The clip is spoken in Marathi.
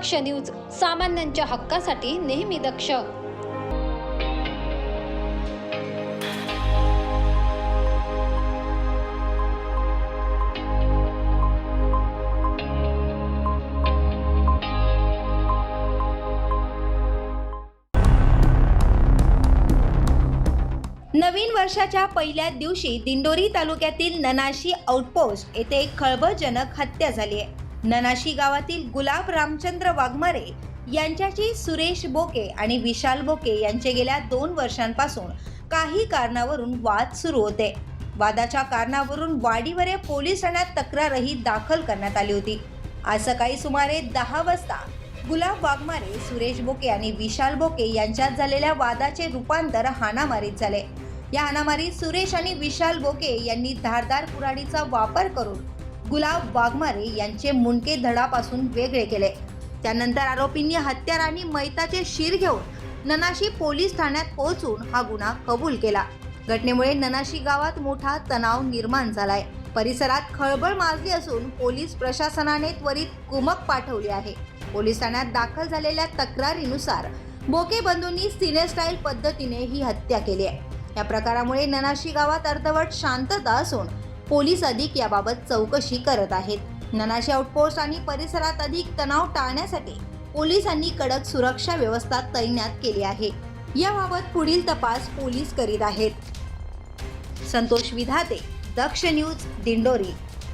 दक्ष न्यूज सामान्यांच्या हक्कासाठी नेहमी दक्ष. नवीन वर्षाच्या पहिल्या दिवशी दिंडोरी तालुक्यातील ननाशी आउटपोस्ट येथे एक खळबळजनक हत्या झाली आहे. ननाशी गावातील गुलाब रामचंद्र वाघमारे यांच्याची सुरेश बोके आणि विशाल बोके यांचे गेल्या दोन वर्षांपासून काही कारणावरून वाद सुरू होते. वादाच्या कारणावरून वाडीवरे पोलीस ठाण्यात तक्रारही दाखल करण्यात आली होती. आज सकाळी सुमारे दहा वाजता गुलाब वाघमारे सुरेश बोके आणि विशाल बोके यांच्यात झालेल्या वादाचे रूपांतर हाणामारीत झाले. या हाणामारीत सुरेश आणि विशाल बोके यांनी धारदार कुऱ्हाडीचा वापर करून गुलाब वाघमारे यांचे मुंडके धडापासून वेगळे केले. त्यानंतर आरोपींनी हत्यार आणि मैताचे शिर घेऊन ननाशी पोलीस ठाण्यात पोहोचून हा गुन्हा कबूल केला. घटनेमुळे ननाशी गावात मोठा तणाव निर्माण झालाय. परिसरात खळबळ माजली असून पोलीस प्रशासनाने त्वरित कुमक पाठवली आहे. पोलीस ठाण्यात दाखल झालेल्या तक्रारीनुसार बोके बंधूंनी सिनेस्टाईल पद्धतीने ही हत्या केली आहे. या प्रकारामुळे ननाशी गावात अर्धवट शांतता असून पोलीस अधिक याबाबत चौकशी करत आहेत. ननाशी आउटपोस्ट आणि परिसरात अधिक तणाव टाळण्यासाठी पोलिसांनी कडक सुरक्षा व्यवस्था तैनात केली आहे. याबाबत पुढील तपास पोलीस करीत आहेत. संतोष विधाते दक्ष न्यूज दिंडोरी.